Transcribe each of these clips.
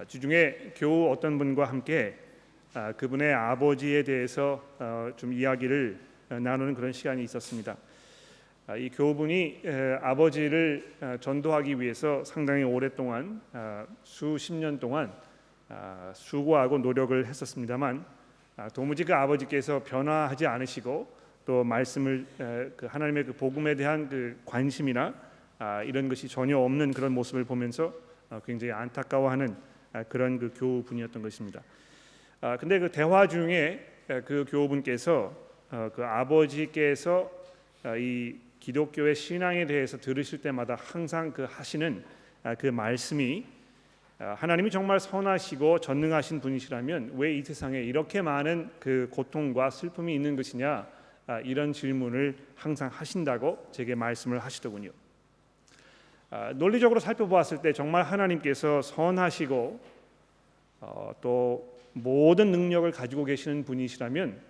아, 주중에 교우 어떤 분과 함께 아, 그분의 아버지에 대해서 어, 좀 이야기를 어, 나누는 그런 시간이 있었습니다. 아, 이 교우분이 에, 아버지를 아, 전도하기 위해서 상당히 오랫동안 아, 수십 년 동안 아, 수고하고 노력을 했었습니다만 아, 도무지 그 아버지께서 변화하지 않으시고 또 말씀을 에, 그 하나님의 그 복음에 대한 그 관심이나 아, 이런 것이 전혀 없는 그런 모습을 보면서 어, 굉장히 안타까워하는 아, 그런 그 교우분이었던 것입니다. 아, 근데 그 대화 중에 에, 그 교우분께서 어, 그 아버지께서 아, 이 기독교의 신앙에 대해서 들으실 때마다 항상 그 하시는 아, 그 말씀이 아, 하나님이 정말 선하시고 전능하신 분이시라면 왜 이 세상에 이렇게 많은 그 고통과 슬픔이 있는 것이냐 아, 이런 질문을 항상 하신다고 제게 말씀을 하시더군요. 아, 논리적으로 살펴보았을 때 정말 하나님께서 선하시고 어, 또 모든 능력을 가지고 계시는 분이시라면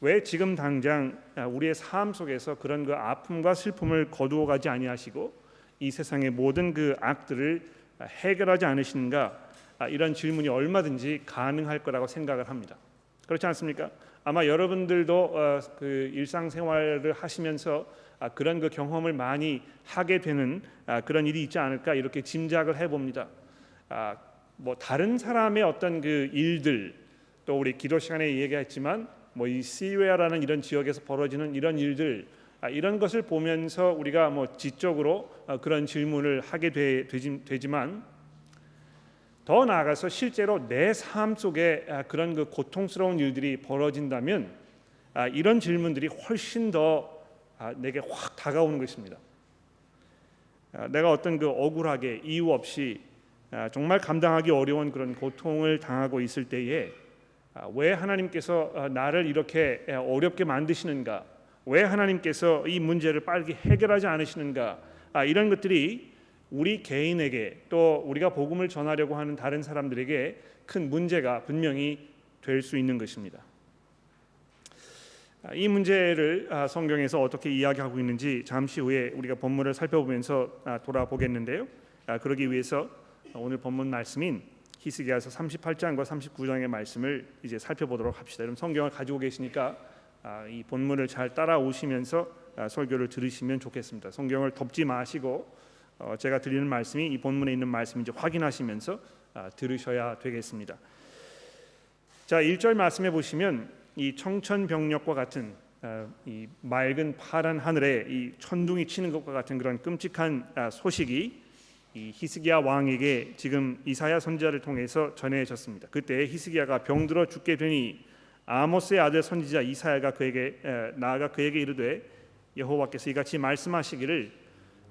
왜 지금 당장 아, 우리의 삶 속에서 그런 그 아픔과 슬픔을 거두어 가지 아니하시고 이 세상의 모든 그 악들을 아, 해결하지 않으시는가 아, 이런 질문이 얼마든지 가능할 거라고 생각을 합니다. 그렇지 않습니까? 아마 여러분들도 어, 그 일상생활을 하시면서 아, 그런 그 경험을 많이 하게 되는 아, 그런 일이 있지 않을까 이렇게 짐작을 해봅니다. 아, 뭐 다른 사람의 어떤 그 일들 또 우리 기도 시간에 얘기했지만 뭐 이 시웨아라는 이런 지역에서 벌어지는 이런 일들 아, 이런 것을 보면서 우리가 뭐 지적으로 어, 그런 질문을 하게 되, 되지, 되지만 더 나아가서 실제로 내 삶 속에 아, 그런 그 고통스러운 일들이 벌어진다면 아, 이런 질문들이 훨씬 더 아, 내게 확 다가오는 것입니다. 아, 내가 어떤 그 억울하게 이유 없이 아, 정말 감당하기 어려운 그런 고통을 당하고 있을 때에 아, 왜 하나님께서 아, 나를 이렇게 에, 어렵게 만드시는가? 왜 하나님께서 이 문제를 빨리 해결하지 않으시는가? 아, 이런 것들이 우리 개인에게 또 우리가 복음을 전하려고 하는 다른 사람들에게 큰 문제가 분명히 될 수 있는 것입니다. 아, 이 문제를 아, 성경에서 어떻게 이야기하고 있는지 잠시 후에 우리가 본문을 살펴보면서 아, 돌아보겠는데요. 아, 그러기 위해서 오늘 본문 말씀인 히스기야서 38장과 39장의 말씀을 이제 살펴보도록 합시다. 여러분 성경을 가지고 계시니까 아, 이 본문을 잘 따라오시면서 아, 설교를 들으시면 좋겠습니다. 성경을 덮지 마시고 어, 제가 드리는 말씀이 이 본문에 있는 말씀인지 확인하시면서 아, 들으셔야 되겠습니다. 자, 1절 말씀해 보시면 이 청천벽력과 같은 아, 이 맑은 파란 하늘에 이 천둥이 치는 것과 같은 그런 끔찍한 아, 소식이 이 히스기야 왕에게 지금 이사야 선지자를 통해서 전해졌습니다. 그때 히스기야가 병들어 죽게 되니 아모스의 아들 선지자 이사야가 그에게 에, 나아가 그에게 이르되 여호와께서 이같이 말씀하시기를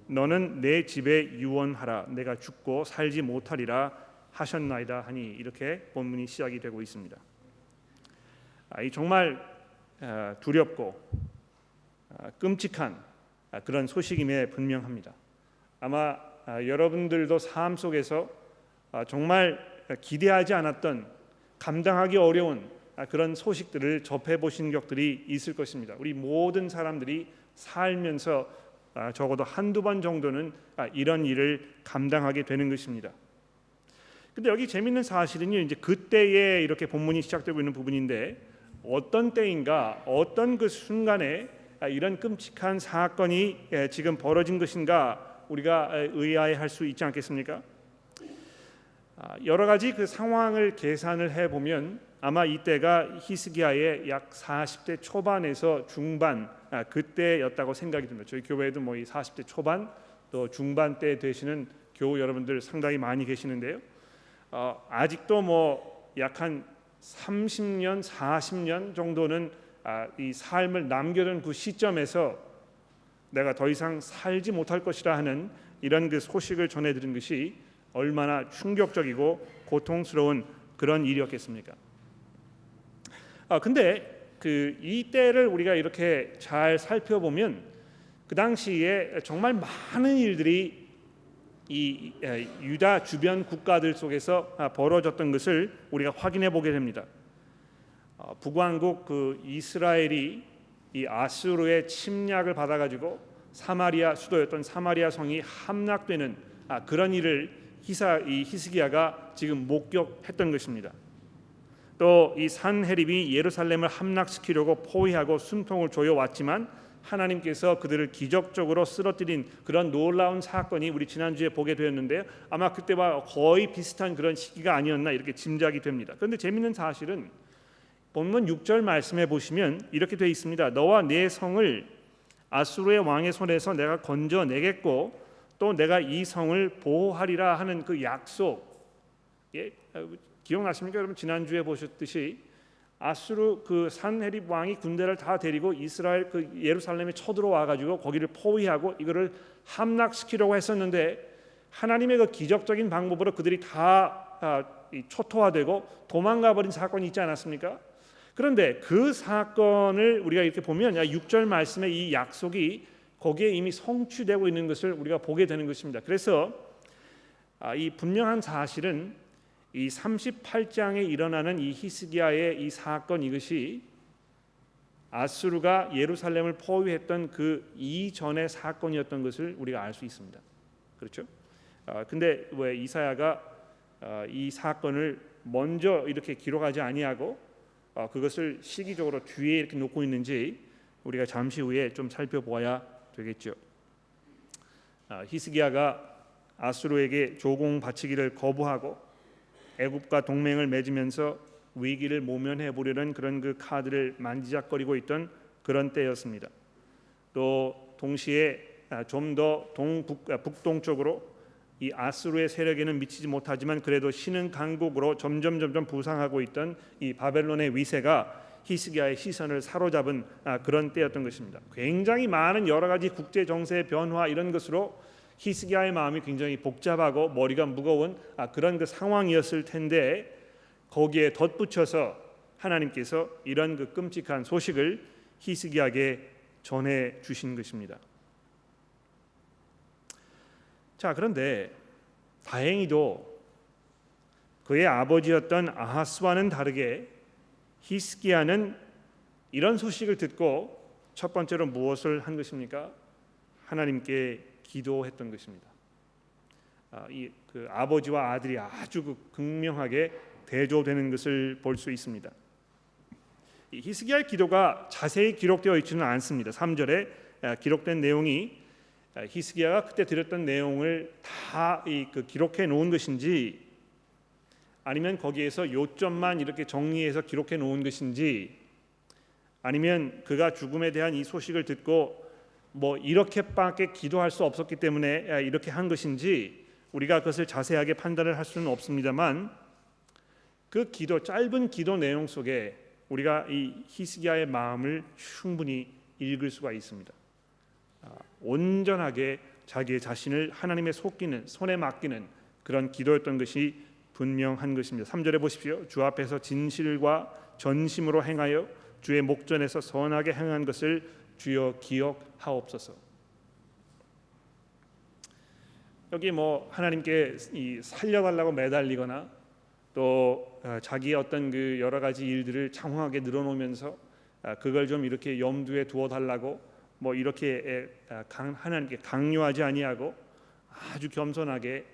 너는 내 집에 유언하라 내가 죽고 살지 못하리라 하셨나이다 하니 이렇게 본문이 시작이 되고 있습니다. 아, 이 정말 아, 두렵고 아, 끔찍한 아, 그런 소식임에 분명합니다. 아마 아, 여러분들도 삶 속에서 아, 정말 기대하지 않았던 감당하기 어려운 아, 그런 소식들을 접해 보신 적들이 있을 것입니다. 우리 모든 사람들이 살면서 아, 적어도 한두 번 정도는 아, 이런 일을 감당하게 되는 것입니다. 근데 여기 재밌는 사실은요. 이제 그때에 이렇게 본문이 시작되고 있는 부분인데 어떤 때인가 어떤 그 순간에 아, 이런 끔찍한 사건이 예, 지금 벌어진 것인가 우리가 에, 의아해할 수 있지 않겠습니까? 아, 여러 가지 그 상황을 계산을 해 보면 아마 이때가 히스기야의 약 40대 초반에서 중반 아, 그때였다고 생각이 듭니다. 저희 교회에도 뭐 이 40대 초반 또 중반 때 되시는 교우 여러분들 상당히 많이 계시는데요. 어, 아직도 뭐 약 한 30년, 40년 정도는 아, 이 삶을 남겨둔 그 시점에서 내가 더 이상 살지 못할 것이라 하는 이런 그 소식을 전해드린 것이 얼마나 충격적이고 고통스러운 그런 일이었겠습니까? 아 근데 그 이때를 우리가 이렇게 잘 살펴보면 그 당시에 정말 많은 일들이 이 에, 유다 주변 국가들 속에서 아, 벌어졌던 것을 우리가 확인해 보게 됩니다. 어, 북왕국 그 이스라엘이 이 아수르의 침략을 받아가지고 사마리아 수도였던 사마리아 성이 함락되는 아, 그런 일을 히사 이 히스기야가 지금 목격했던 것입니다. 또 이 산헤립이 예루살렘을 함락시키려고 포위하고 숨통을 조여 왔지만 하나님께서 그들을 기적적으로 쓰러뜨린 그런 놀라운 사건이 우리 지난주에 보게 되었는데요. 아마 그때와 거의 비슷한 그런 시기가 아니었나 이렇게 짐작이 됩니다. 그런데 재밌는 사실은 본문 6절 말씀해 보시면 이렇게 되어 있습니다. 너와 내 성을 아수르의 왕의 손에서 내가 건져 내겠고 또 내가 이 성을 보호하리라 하는 그 약속. 예, 기억나십니까, 여러분? 지난주에 보셨듯이 아수르 그 산헤립 왕이 군대를 다 데리고 이스라엘 그 예루살렘에 쳐들어와 가지고 거기를 포위하고 이거를 함락시키려고 했었는데 하나님의 그 기적적인 방법으로 그들이 다 아, 초토화되고 도망가 버린 사건이 있지 않았습니까? 그런데 그 사건을 우리가 이렇게 보면 6절 말씀의 이 약속이 거기에 이미 성취되고 있는 것을 우리가 보게 되는 것입니다. 그래서 아, 이 분명한 사실은 이 38장에 일어나는 이 히스기야의 이 사건 이것이 아수르가 예루살렘을 포위했던 그 이전의 사건이었던 것을 우리가 알 수 있습니다. 그렇죠? 아, 근데 왜 이사야가 아, 이 사건을 먼저 이렇게 기록하지 아니하고 아, 그것을 시기적으로 뒤에 이렇게 놓고 있는지 우리가 잠시 후에 좀 살펴보아야 되겠죠. 아, 히스기야가 아수르에게 조공 바치기를 거부하고 애굽과 동맹을 맺으면서 위기를 모면해 보려는 그런 그 카드를 만지작거리고 있던 그런 때였습니다. 또 동시에 아, 좀더 동북 아, 북동쪽으로 이 아수르의 세력에는 미치지 못하지만 그래도 신흥 강국으로 점점 점점 부상하고 있던 이 바벨론의 위세가 히스기야의 시선을 사로잡은 아, 그런 때였던 것입니다. 굉장히 많은 여러 가지 국제 정세 변화 이런 것으로 히스기야의 마음이 굉장히 복잡하고 머리가 무거운 아, 그런 그 상황이었을 텐데 거기에 덧붙여서 하나님께서 이런 그 끔찍한 소식을 히스기야에게 전해 주신 것입니다. 자, 그런데 다행히도 그의 아버지였던 아하스와는 다르게 히스기야는 이런 소식을 듣고 첫 번째로 무엇을 한 것입니까? 하나님께 기도했던 것입니다. 아, 이그 아버지와 아들이 아주 그 극명하게 대조되는 것을 볼 수 있습니다. 이 히스기야의 기도가 자세히 기록되어 있지는 않습니다. 3절에 아, 기록된 내용이 아, 히스기야가 그때 드렸던 내용을 다 그 기록해 놓은 것인지 아니면 거기에서 요점만 이렇게 정리해서 기록해 놓은 것인지 아니면 그가 죽음에 대한 이 소식을 듣고 뭐 이렇게밖에 기도할 수 없었기 때문에 이렇게 한 것인지 우리가 그것을 자세하게 판단을 할 수는 없습니다만 그 기도 짧은 기도 내용 속에 우리가 이 히스기야의 마음을 충분히 읽을 수가 있습니다. 아, 온전하게 자기의 자신을 하나님의 속기는 손에 맡기는 그런 기도였던 것이 분명한 것입니다. 3절에 보십시오. 주 앞에서 진실과 전심으로 행하여 주의 목전에서 선하게 행한 것을 주여 기억하옵소서. 여기 뭐 하나님께 살려달라고 매달리거나 또 어, 자기의 어떤 그 여러 가지 일들을 장황하게 늘어놓으면서 아, 그걸 좀 이렇게 염두에 두어 달라고 뭐 이렇게 아, 하나님께 강요하지 아니하고 아주 겸손하게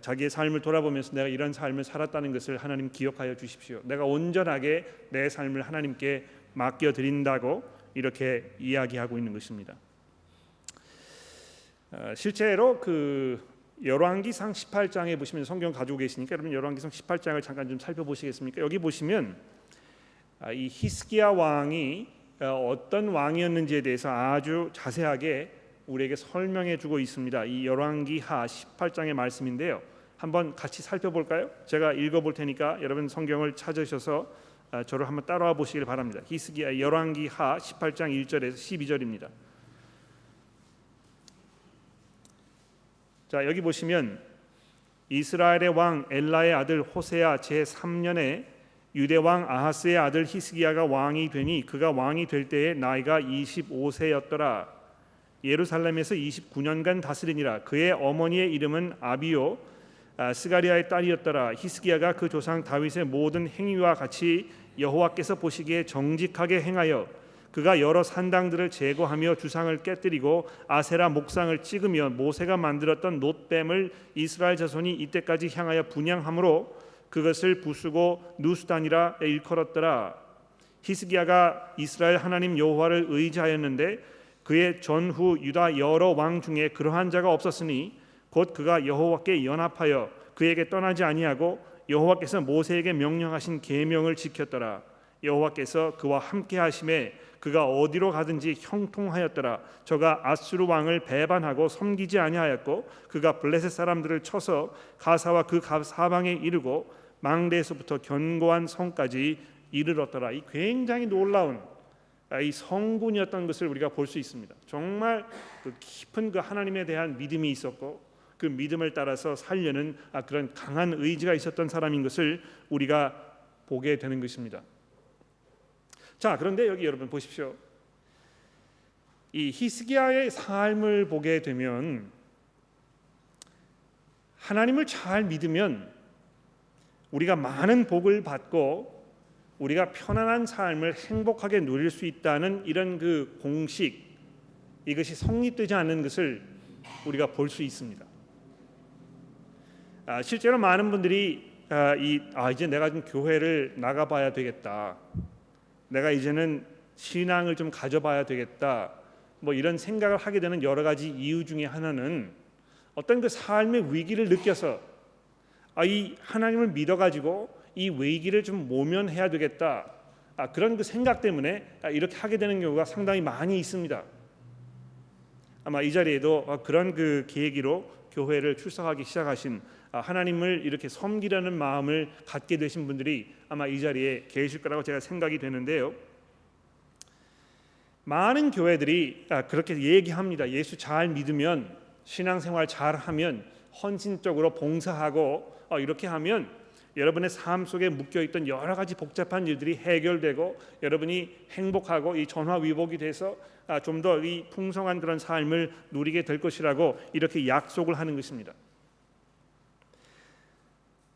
자기의 삶을 돌아보면서 내가 이런 삶을 살았다는 것을 하나님 기억하여 주십시오. 내가 온전하게 내 삶을 하나님께 맡겨 드린다고 이렇게 이야기하고 있는 것입니다. 어, 실제로 그 열왕기상 18장에 보시면 성경 가지고 계시니까 여러분 열왕기상 18장을 잠깐 좀 살펴보시겠습니까? 여기 보시면 아, 이 히스기야 왕이 어, 어떤 왕이었는지에 대해서 아주 자세하게 우리에게 설명해 주고 있습니다. 이 열왕기하 18장의 말씀인데요. 한번 같이 살펴볼까요? 제가 읽어 볼 테니까 여러분 성경을 찾으셔서 아, 저를 한번 따라와 보시길 바랍니다. 히스기야 열왕기 하 18장 1절에서 12절입니다. 자 여기 보시면 이스라엘의 왕 엘라의 아들 호세아 제 3년에 유대 왕 아하스의 아들 히스기야가 왕이 되니 그가 왕이 될 때에 나이가 25세였더라. 예루살렘에서 29년간 다스리니라. 그의 어머니의 이름은 아비요 아, 스가리아의 딸이었더라. 히스기야가 그 조상 다윗의 모든 행위와 같이 여호와께서 보시기에 정직하게 행하여 그가 여러 산당들을 제거하며 주상을 깨뜨리고 아세라 목상을 찍으며 모세가 만들었던 놋뱀을 이스라엘 자손이 이때까지 향하여 분양함으로 그것을 부수고 누수단이라 일컬었더라. 히스기야가 이스라엘 하나님 여호와를 의지하였는데 그의 전후 유다 여러 왕 중에 그러한 자가 없었으니 곧 그가 여호와께 연합하여 그에게 떠나지 아니하고 여호와께서 모세에게 명령하신 계명을 지켰더라. 여호와께서 그와 함께 하심에 그가 어디로 가든지 형통하였더라. 저가 아수르 왕을 배반하고 섬기지 아니하였고 그가 블레셋 사람들을 쳐서 가사와 그 사방에 이르고 망대에서부터 견고한 성까지 이르렀더라. 이 굉장히 놀라운 아, 이 성군이었던 것을 우리가 볼 수 있습니다. 정말 그 깊은 그 하나님에 대한 믿음이 있었고 그 믿음을 따라서 살려는 아, 그런 강한 의지가 있었던 사람인 것을 우리가 보게 되는 것입니다. 자, 그런데 여기 여러분 보십시오. 이 히스기야의 삶을 보게 되면 하나님을 잘 믿으면 우리가 많은 복을 받고 우리가 편안한 삶을 행복하게 누릴 수 있다는 이런 그 공식 이것이 성립되지 않는 것을 우리가 볼 수 있습니다. 아, 실제로 많은 분들이 아, 이, 아, 이제 내가 좀 교회를 나가봐야 되겠다. 내가 이제는 신앙을 좀 가져봐야 되겠다. 뭐 이런 생각을 하게 되는 여러 가지 이유 중에 하나는 어떤 그 삶의 위기를 느껴서 아, 이 하나님을 믿어가지고 이 위기를 좀 모면해야 되겠다. 아, 그런 그 생각 때문에 아, 이렇게 하게 되는 경우가 상당히 많이 있습니다. 아마 이 자리에도 아, 그런 그 계기로 교회를 출석하기 시작하신 아, 하나님을 이렇게 섬기려는 마음을 갖게 되신 분들이 아마 이 자리에 계실 거라고 제가 생각이 되는데요. 많은 교회들이 아, 그렇게 얘기합니다. 예수 잘 믿으면 신앙생활 잘 하면 헌신적으로 봉사하고 어, 이렇게 하면 여러분의 삶 속에 묶여 있던 여러 가지 복잡한 일들이 해결되고 여러분이 행복하고 이 전화 위복이 돼서 아, 좀더 이 풍성한 그런 삶을 누리게 될 것이라고 이렇게 약속을 하는 것입니다.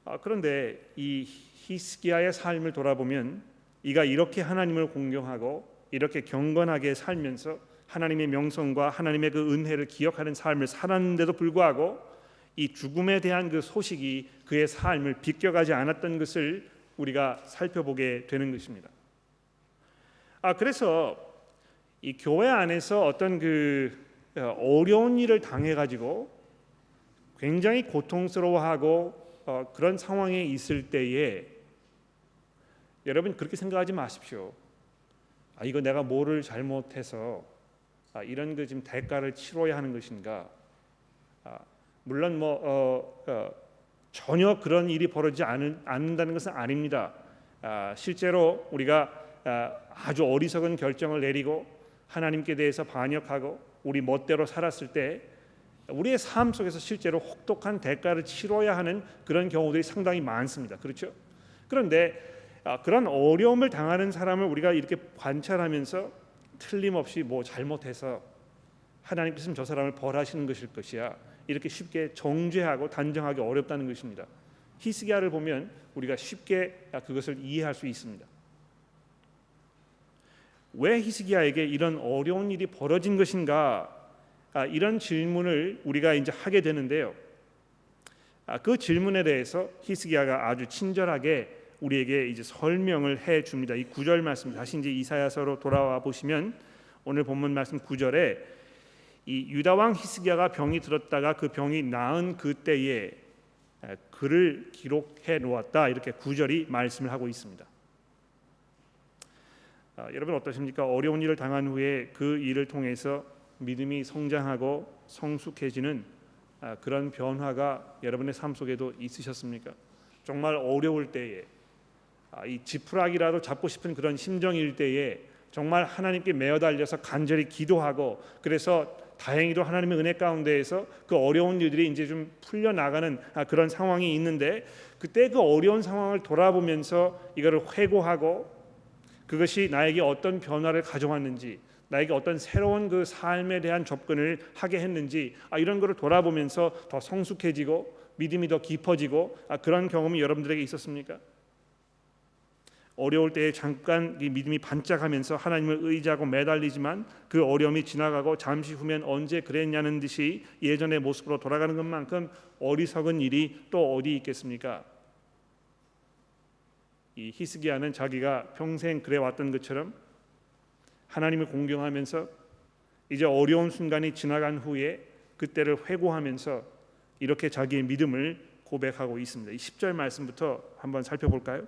아, 그런데 이 히스기야의 삶을 돌아보면 이가 이렇게 하나님을 공경하고 이렇게 경건하게 살면서 하나님의 명성과 하나님의 그 은혜를 기억하는 삶을 살았는데도 불구하고 이 죽음에 대한 그 소식이 그의 삶을 비껴가지 않았던 것을 우리가 살펴보게 되는 것입니다. 아 그래서 이 교회 안에서 어떤 그 어, 어려운 일을 당해 가지고 굉장히 고통스러워하고 어, 그런 상황에 있을 때에 여러분 그렇게 생각하지 마십시오. 아 이거 내가 뭐를 잘못해서 아, 이런 그 지금 대가를 치러야 하는 것인가? 아, 물론 뭐 어, 어, 전혀 그런 일이 벌어지지 않은, 않는다는 것은 아닙니다. 아, 실제로 우리가 아, 아주 어리석은 결정을 내리고 하나님께 대해서 반역하고 우리 멋대로 살았을 때 우리의 삶 속에서 실제로 혹독한 대가를 치러야 하는 그런 경우들이 상당히 많습니다. 그렇죠? 그런데 아, 그런 어려움을 당하는 사람을 우리가 이렇게 관찰하면서 틀림없이 뭐 잘못해서 하나님께서는 저 사람을 벌하시는 것일 것이야. 이렇게 쉽게 정죄하고 단정하기 어렵다는 것입니다. 히스기야를 보면 우리가 쉽게 그것을 이해할 수 있습니다. 왜 히스기야에게 이런 어려운 일이 벌어진 것인가? 아, 이런 질문을 우리가 이제 하게 되는데요. 아, 그 질문에 대해서 히스기야가 아주 친절하게 우리에게 이제 설명을 해 줍니다. 이 구절 말씀 다시 이제 이사야서로 돌아와 보시면 오늘 본문 말씀 구절에 이 유다 왕 히스기야가 병이 들었다가 그 병이 나은 그때에 글을 기록해 놓았다 이렇게 구절이 말씀을 하고 있습니다. 아, 여러분 어떠십니까? 어려운 일을 당한 후에 그 일을 통해서 믿음이 성장하고 성숙해지는 아, 그런 변화가 여러분의 삶 속에도 있으셨습니까? 정말 어려울 때에 아, 이 지푸라기라도 잡고 싶은 그런 심정일 때에 정말 하나님께 매어 달려서 간절히 기도하고 그래서 다행히도 하나님의 은혜 가운데에서 그 어려운 일들이 이제 좀 풀려 나가는 아, 그런 상황이 있는데 그때 그 어려운 상황을 돌아보면서 이거를 회고하고 그것이 나에게 어떤 변화를 가져왔는지 나에게 어떤 새로운 그 삶에 대한 접근을 하게 했는지 아, 이런 것을 돌아보면서 더 성숙해지고 믿음이 더 깊어지고 아, 그런 경험이 여러분들에게 있었습니까? 어려울 때에 잠깐 이 믿음이 반짝하면서 하나님을 의지하고 매달리지만 그 어려움이 지나가고 잠시 후면 언제 그랬냐는 듯이 예전의 모습으로 돌아가는 것만큼 어리석은 일이 또 어디 있겠습니까? 이 히스기야는 자기가 평생 그래 왔던 것처럼 하나님을 공경하면서 이제 어려운 순간이 지나간 후에 그때를 회고하면서 이렇게 자기의 믿음을 고백하고 있습니다. 이 10절 말씀부터 한번 살펴볼까요?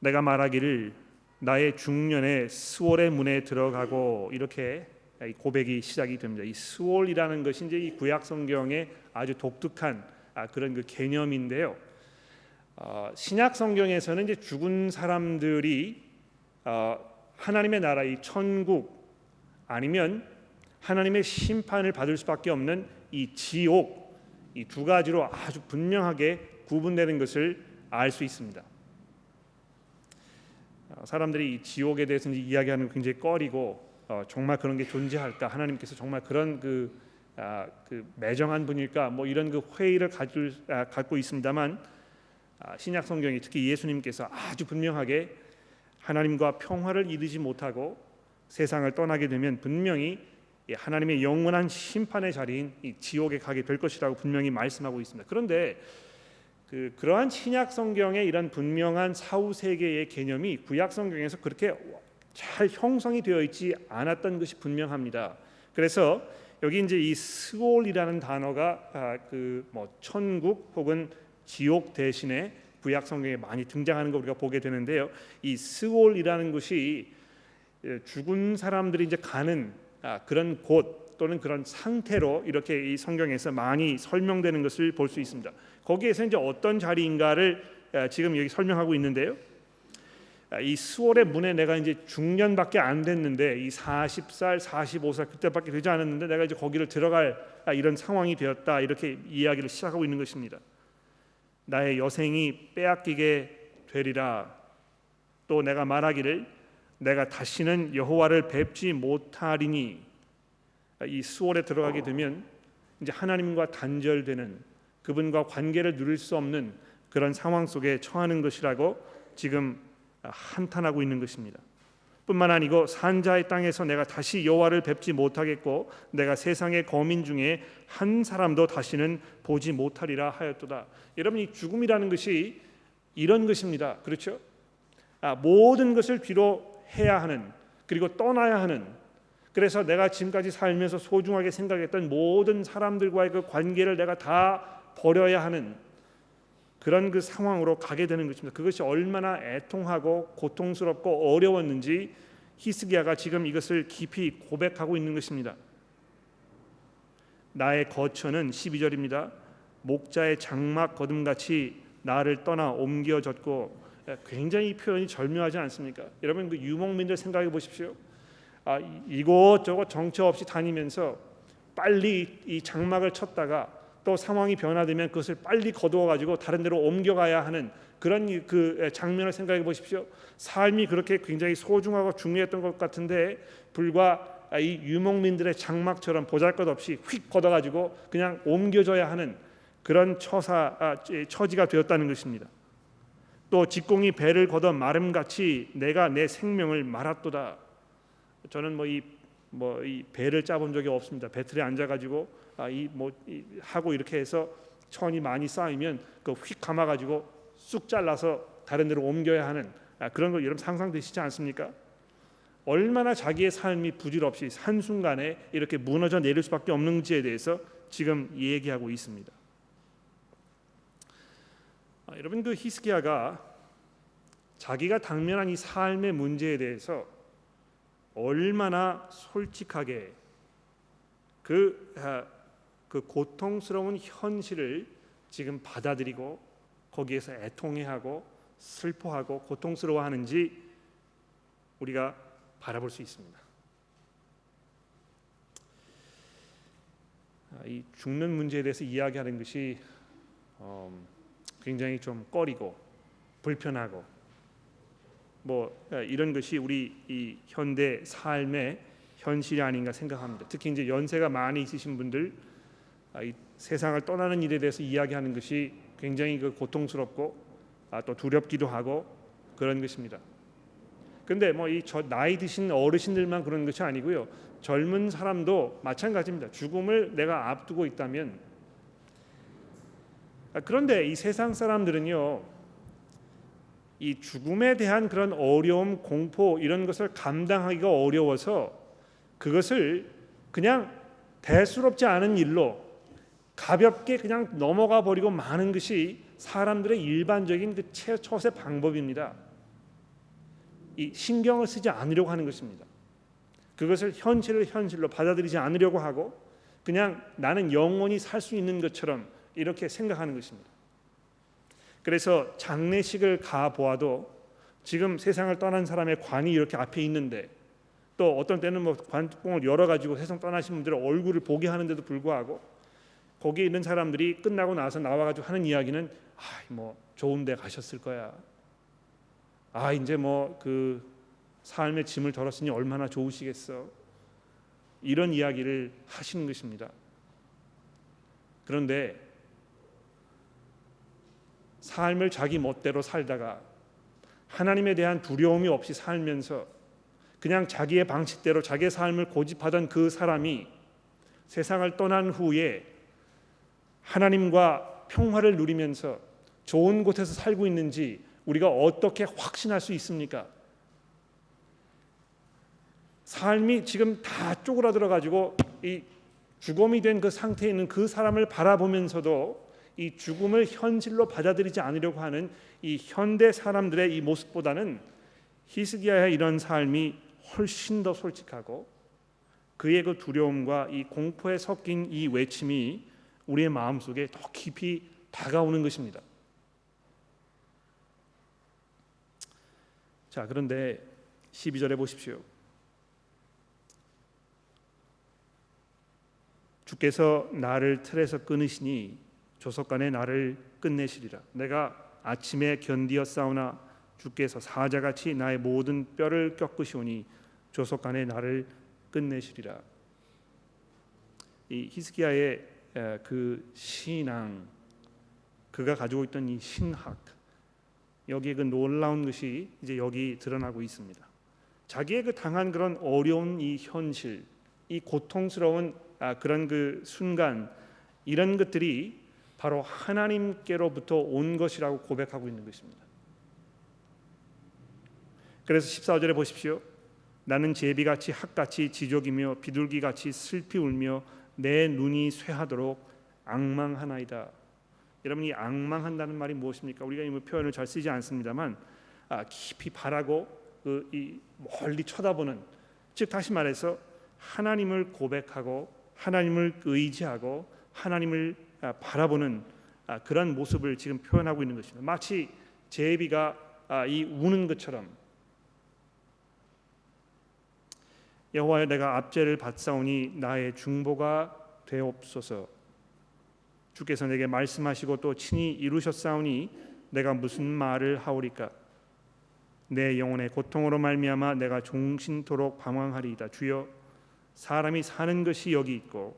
내가 말하기를 나의 중년에 스월의 문에 들어가고 이렇게 이 고백이 시작이 됩니다. 이 스월이라는 것이 이제 이 구약 성경의 아주 독특한 아, 그런 그 개념인데요. 어, 신약 성경에서는 이제 죽은 사람들이 어, 하나님의 나라 이 천국 아니면 하나님의 심판을 받을 수밖에 없는 이 지옥 이 두 가지로 아주 분명하게 구분되는 것을 알 수 있습니다. 어, 사람들이 이 지옥에 대해서 이야기하는 거 굉장히 꺼리고 어, 정말 그런 게 존재할까 하나님께서 정말 그런 그, 아, 그 매정한 분일까 뭐 이런 그 회의를 가질, 아, 갖고 있습니다만 아, 신약 성경이 특히 예수님께서 아주 분명하게 하나님과 평화를 이루지 못하고 세상을 떠나게 되면 분명히 이 하나님의 영원한 심판의 자리인 이 지옥에 가게 될 것이라고 분명히 말씀하고 있습니다. 그런데 그 그러한 신약 성경의 이런 분명한 사후 세계의 개념이 구약 성경에서 그렇게 잘 형성이 되어 있지 않았던 것이 분명합니다. 그래서 여기 이제 이 스올이라는 단어가 아, 그뭐 천국 혹은 지옥 대신에 구약 성경에 많이 등장하는 거 우리가 보게 되는데요. 이 스올이라는 것이 예, 죽은 사람들이 이제 가는 아, 그런 곳 또는 그런 상태로 이렇게 이 성경에서 많이 설명되는 것을 볼 수 있습니다. 거기에서 이제 어떤 자리인가를 아, 지금 여기 설명하고 있는데요. 아, 이 수월의 문에 내가 이제 중년밖에 안 됐는데 이 40살, 45살 그때밖에 되지 않았는데 내가 이제 거기를 들어갈 이런 상황이 되었다 이렇게 이야기를 시작하고 있는 것입니다. 나의 여생이 빼앗기게 되리라. 또 내가 말하기를 내가 다시는 여호와를 뵙지 못하리니 이 수월에 들어가게 되면 이제 하나님과 단절되는 그분과 관계를 누릴 수 없는 그런 상황 속에 처하는 것이라고 지금 한탄하고 있는 것입니다. 뿐만 아니고 산자의 땅에서 내가 다시 여호와를 뵙지 못하겠고 내가 세상의 거민 중에 한 사람도 다시는 보지 못하리라 하였도다. 여러분 이 죽음이라는 것이 이런 것입니다. 그렇죠? 아, 모든 것을 뒤로 해야 하는 그리고 떠나야 하는 그래서 내가 지금까지 살면서 소중하게 생각했던 모든 사람들과의 그 관계를 내가 다 버려야 하는 그런 그 상황으로 가게 되는 것입니다. 그것이 얼마나 애통하고 고통스럽고 어려웠는지 히스기야가 지금 이것을 깊이 고백하고 있는 것입니다. 나의 거처는 12절입니다. 목자의 장막 거둠같이 나를 떠나 옮겨졌고 굉장히 이 표현이 절묘하지 않습니까? 여러분 그 유목민들 생각해 보십시오. 아, 이곳저곳 정처 없이 다니면서 빨리 이 장막을 쳤다가 또 상황이 변화되면 그것을 빨리 거두어 가지고 다른 데로 옮겨가야 하는 그런 그 장면을 생각해 보십시오. 삶이 그렇게 굉장히 소중하고 중요했던 것 같은데 불과 이 유목민들의 장막처럼 보잘것없이 휙 걷어 가지고 그냥 옮겨져야 하는 그런 처사 아, 처지가 되었다는 것입니다. 또 직공이 배를 걷어 마름같이 내가 내 생명을 말았도다. 저는 뭐 이 뭐이 배를 짜본 적이 없습니다. 배틀에 앉아가지고 아, 이뭐 하고 이렇게 해서 천이 많이 쌓이면 그 휙 감아 가지고 쑥 잘라서 다른 데로 옮겨야 하는 아, 그런 거 여러분 상상되시지 않습니까? 얼마나 자기의 삶이 부질없이 한 순간에 이렇게 무너져 내릴 수밖에 없는지에 대해서 지금 얘기하고 있습니다. 아, 여러분 그 히스기야가 자기가 당면한 이 삶의 문제에 대해서 얼마나 솔직하게 그, 아, 그 고통스러운 현실을 지금 받아들이고 거기에서 애통해하고 슬퍼하고 고통스러워하는지 우리가 바라볼 수 있습니다. 아, 이 죽는 문제에 대해서 이야기하는 것이 음, 굉장히 좀 꺼리고 불편하고 뭐 예, 이런 것이 우리 이 현대 삶의 현실이 아닌가 생각합니다. 특히 이제 연세가 많이 있으신 분들 아, 이 세상을 떠나는 일에 대해서 이야기하는 것이 굉장히 그 고통스럽고 아, 또 두렵기도 하고 그런 것입니다. 근데 뭐 이 나이 드신 어르신들만 그런 것이 아니고요. 젊은 사람도 마찬가지입니다. 죽음을 내가 앞두고 있다면 아, 그런데 이 세상 사람들은요. 이 죽음에 대한 그런 어려움, 공포 이런 것을 감당하기가 어려워서 그것을 그냥 대수롭지 않은 일로 가볍게 그냥 넘어가 버리고 마는 것이 사람들의 일반적인 그 처세 방법입니다. 이 신경을 쓰지 않으려고 하는 것입니다. 그것을 현실을 현실로 받아들이지 않으려고 하고 그냥 나는 영원히 살 수 있는 것처럼 이렇게 생각하는 것입니다. 그래서 장례식을 가 보아도 지금 세상을 떠난 사람의 관이 이렇게 앞에 있는데 또 어떤 때는 뭐 관뚜껑을 열어 가지고 세상 떠나신 분들의 얼굴을 보게 하는데도 불구하고 거기에 있는 사람들이 끝나고 나서 나와 가지고 하는 이야기는 아뭐 좋은 데 가셨을 거야. 아 이제 뭐 그 삶의 짐을 덜었으니 얼마나 좋으시겠어. 이런 이야기를 하시는 것입니다. 그런데 삶을 자기 멋대로 살다가 하나님에 대한 두려움이 없이 살면서 그냥 자기의 방식대로 자기의 삶을 고집하던 그 사람이 세상을 떠난 후에 하나님과 평화를 누리면서 좋은 곳에서 살고 있는지 우리가 어떻게 확신할 수 있습니까? 삶이 지금 다 쪼그라들어 가지고 이 죽음이 된 그 상태에 있는 그 사람을 바라보면서도 이 죽음을 현실로 받아들이지 않으려고 하는 이 현대 사람들의 이 모습보다는 히스기야의 이런 삶이 훨씬 더 솔직하고 그의 그 두려움과 이 공포에 섞인 이 외침이 우리의 마음 속에 더 깊이 다가오는 것입니다. 자, 그런데 12절에 보십시오. 주께서 나를 틀에서 끊으시니 조석간에 나를 끝내시리라. 내가 아침에 견디어 싸우나 주께서 사자같이 나의 모든 뼈를 꺾으시오니 조석간에 나를 끝내시리라. 이 히스기야의 그 신앙, 그가 가지고 있던 이 신학, 여기에 그 놀라운 것이 이제 여기 드러나고 있습니다. 자기의 그 당한 그런 어려운 이 현실, 이 고통스러운 아, 그런 그 순간 이런 것들이 바로 하나님께로부터 온 것이라고 고백하고 있는 것입니다. 그래서 14절에 보십시오. 나는 제비같이 학같이 지족이며 비둘기같이 슬피 울며 내 눈이 쇠하도록 악망하나이다. 여러분 이 악망한다는 말이 무엇입니까? 우리가 이 표현을 잘 쓰지 않습니다만 아, 깊이 바라고 그, 이 멀리 쳐다보는 즉 다시 말해서 하나님을 고백하고 하나님을 의지하고 하나님을 아, 바라보는 아, 그런 모습을 지금 표현하고 있는 것입니다. 마치 제비가 아, 이 우는 것처럼 여호와여 내가 압제를 받사오니 나의 중보가 되옵소서. 주께서 내게 말씀하시고 또 친히 이루셨사오니 내가 무슨 말을 하오리까? 내 영혼의 고통으로 말미암아 내가 종신토록 방황하리이다. 주여 사람이 사는 것이 여기 있고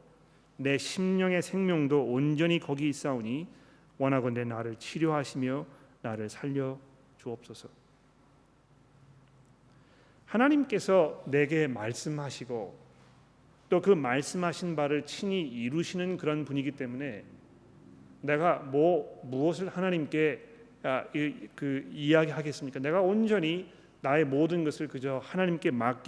내 심령의 생명도 온전히 거기 있사오니 원하건대 나를 치료하시며 나를 살려 주옵소서. 하나님께서 내게 말씀하시고 또 그 말씀하신 바를 친히 이루시는 그런 분이기 때문에 내가 뭐 무엇을 하나님께 아, 그 이야기하겠습니까? 내가 온전히 나의 모든 것을 그저 하나님께 맡